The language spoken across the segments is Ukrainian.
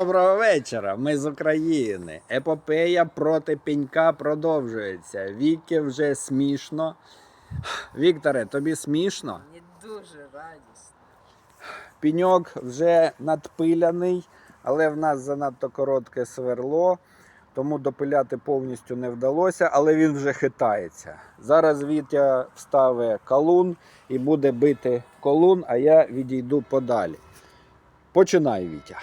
Доброго вечора, ми з України. Епопея проти пенька продовжується. Віки вже смішно. Вікторе, тобі смішно? Мені дуже радісно. Піньок вже надпиляний, але в нас занадто коротке сверло, тому допиляти повністю не вдалося, але він вже хитається. Зараз Вітя вставить калун і буде бити колун, а я відійду подалі. Починай, Вітя.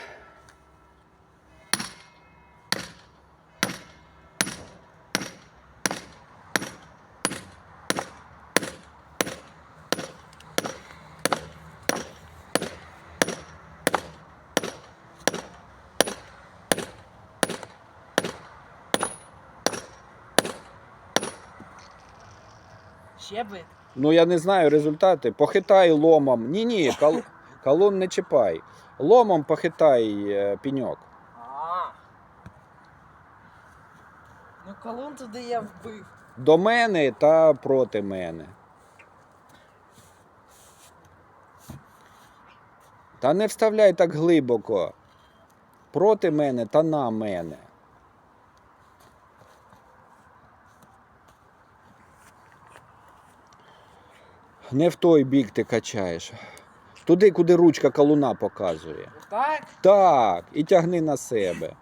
Ще би. Ну я не знаю результати. Похитай ломом. Ні, ні, кал... калун не чіпай. Ломом похитай е, піньок. А. Ну колон туди я вбив. До мене та проти мене. Та не вставляй так глибоко. Проти мене та на мене. Не в той бік ти качаєш. Туди, куди ручка калуна показує. Так? Так, і тягни на себе.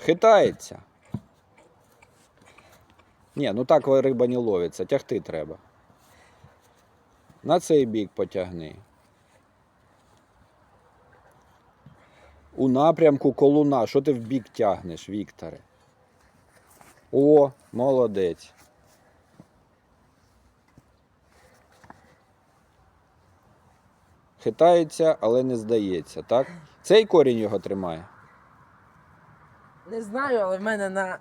Хитається. Ні, ну так риба не ловиться, тягти треба. На цей бік потягни. У напрямку колуна. Що ти в бік тягнеш, Вікторе? О, молодець. Хитається, але не здається, так? Цей корінь його тримає. Не знаю, але в мене на.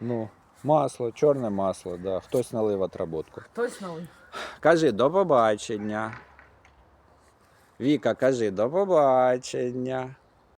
Ну, масло, чорне масло, да. Хтось налив отработку. Хтось новий. Кажи до побачення. Віка, кажи до побачення.